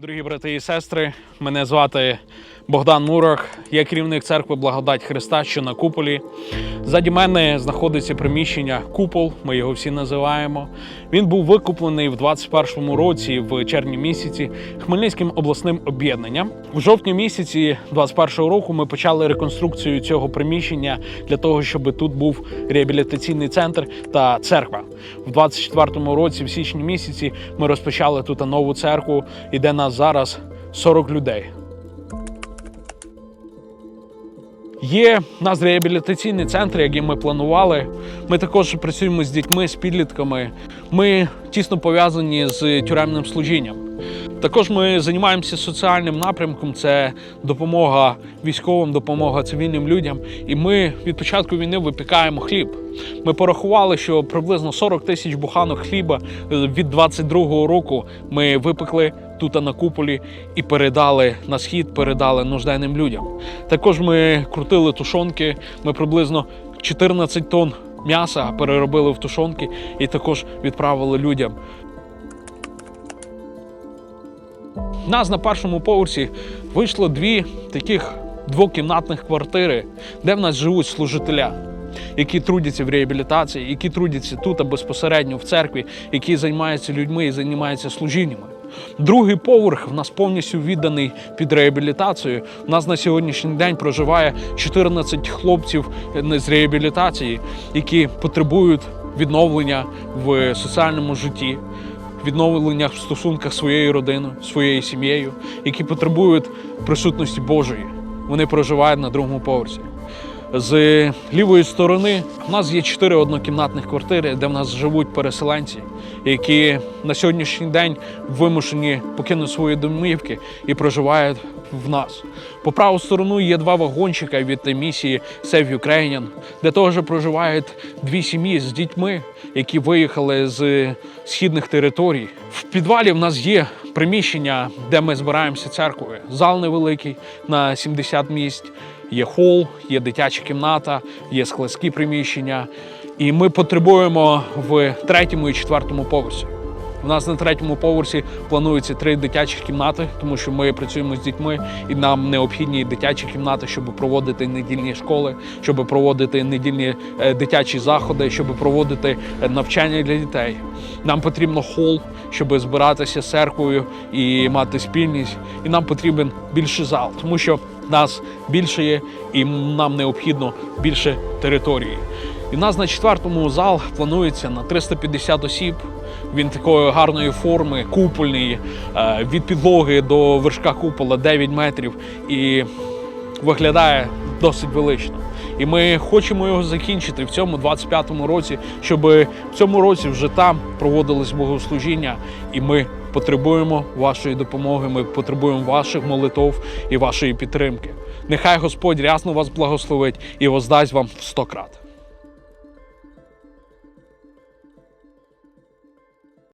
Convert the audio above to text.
Дорогі брати і сестри, мене звати Богдан Мурах. Я керівник церкви Благодать Христа, що на куполі. Ззаді мене знаходиться приміщення Купол. Ми його всі називаємо. Він був викуплений в 21-му році, в червні місяці, Хмельницьким обласним об'єднанням. В жовтні місяці 21-го року ми почали реконструкцію цього приміщення для того, щоб тут був реабілітаційний центр та церква. В 24-му році, в січні місяці, ми розпочали тут нову церкву, і де нас зараз 40 людей. Є в нас реабілітаційний центр, який ми планували. Ми також працюємо з дітьми, з підлітками. Ми тісно пов'язані з тюремним служінням. Також ми займаємося соціальним напрямком. Це допомога військовим, допомога цивільним людям. І ми від початку війни випікаємо хліб. Ми порахували, що приблизно 40 тисяч буханок хліба е, від 22-го року ми випекли тут на куполі і передали на схід, передали нужденним людям. Також ми крутили тушонки. Ми приблизно 14 тонн м'яса переробили в тушонки і також відправили людям. Нас на першому поверсі вийшло дві таких двокімнатних квартири, де в нас живуть служителя, які трудяться в реабілітації, які трудяться тут безпосередньо в церкві, які займаються людьми і займаються служіннями. Другий поверх в нас повністю відданий під реабілітацію. У нас на сьогоднішній день проживає 14 хлопців е, з реабілітації, які потребують відновлення в соціальному житті, відновлення в стосунках своєю родиною, своєю сім'єю, які потребують присутності Божої. Вони проживають на другому поверсі. З лівої сторони у нас є чотири однокімнатних квартири, де в нас живуть переселенці, які на сьогоднішній день вимушені покинути свої домівки і проживають в нас. По праву сторону є два вагончика від місії Save Ukrainian, де теж проживають дві сім'ї з дітьми, які виїхали з східних територій. В підвалі в нас є приміщення, де ми збираємося церквою. Зал невеликий на 70 місць. Є хол, є дитяча кімната, є складські приміщення. І ми потребуємо в третьому і четвертому поверсі. У нас на третьому поверсі планується три дитячі кімнати, тому що ми працюємо з дітьми, і нам необхідні дитячі кімнати, щоб проводити недільні школи, щоб проводити недільні е, дитячі заходи, щоб проводити е, навчання для дітей. Нам потрібно хол, щоб збиратися з церквою і мати спільність. І нам потрібен більший зал, тому що нас більше є, і нам необхідно більше території. І в нас на четвертому зал планується на 350 осіб. Він такої гарної форми, купольний, е, від підлоги до вершка купола 9 метрів і виглядає досить велично. І ми хочемо його закінчити в цьому 25-му році, щоб в цьому році вже там проводились богослужіння, і ми потребуємо вашої допомоги. Ми потребуємо ваших молитов і вашої підтримки. Нехай Господь рясно вас благословить і воздасть вам в сто крат.